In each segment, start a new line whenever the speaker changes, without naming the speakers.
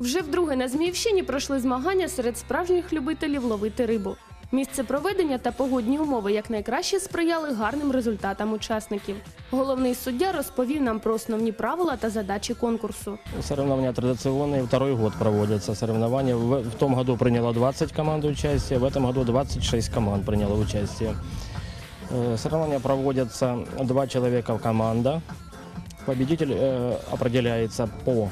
Вже вдруге на Зміївщині пройшли змагання серед справжніх любителів ловити рибу. Місце проведення та погодні умови якнайкраще сприяли гарним результатам учасників. Головний суддя розповів нам про основні правила та задачі конкурсу.
Соревнования традиционные, второй год проводятся соревнования. В, в том году приняло 20 команд участия, в этом году 26 команд приняло участие. Э, Соревнования проводятся два человека в команда. Победитель э, определяется по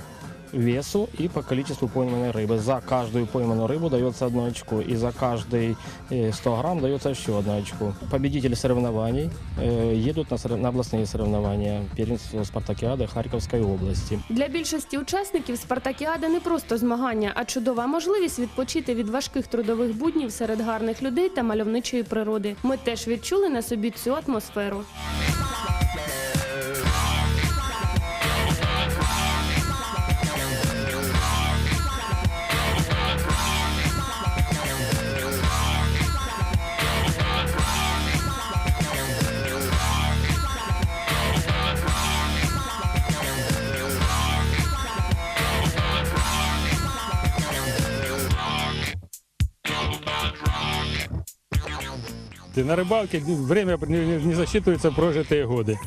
весу и по количеству пойманной рыбы. За каждую пойманную рыбу дается одно очко, и за каждый э, 100 грамм дается еще одно очко. Победители соревнований э, едут на, сорев- на областные соревнования первенства Спартакиады Харьковской области.
Для більшості учасників спартакіада не просто змагання, а чудова можливість відпочити від важких трудових буднів серед гарних людей та мальовничої природи. Ми теж відчули на собі цю атмосферу.
на рыбалке время не, не- не засчитывается прожитые годы.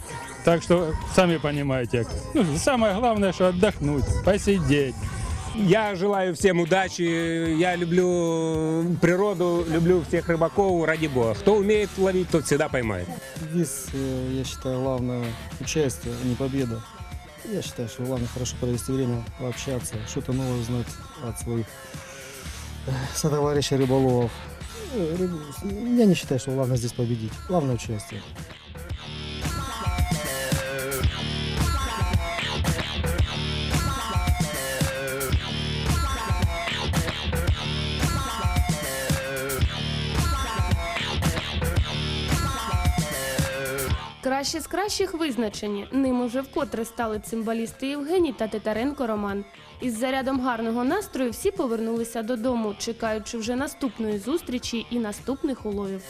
Так что, сами понимаете, ну, самое главное, что отдохнуть, посидеть.
Я желаю всем удачи. Я люблю природу, люблю всех рыбаков, ради бога. Кто умеет ловить, тот всегда поймает.
Здесь, э, я считаю, главное участие, а не победа. Я считаю, что главное хорошо провести время, пообщаться, что-то новое узнать от своих э, сотоварищей рыболовов. Э, Я не считаю, что главное здесь победить. Главное участие.
Кращі з кращих визначені. Ним уже вкотре стали цимбалісти Євгеній та Титаренко Роман. Із зарядом гарного настрою всі повернулися додому, чекаючи вже наступної зустрічі і наступних уловів.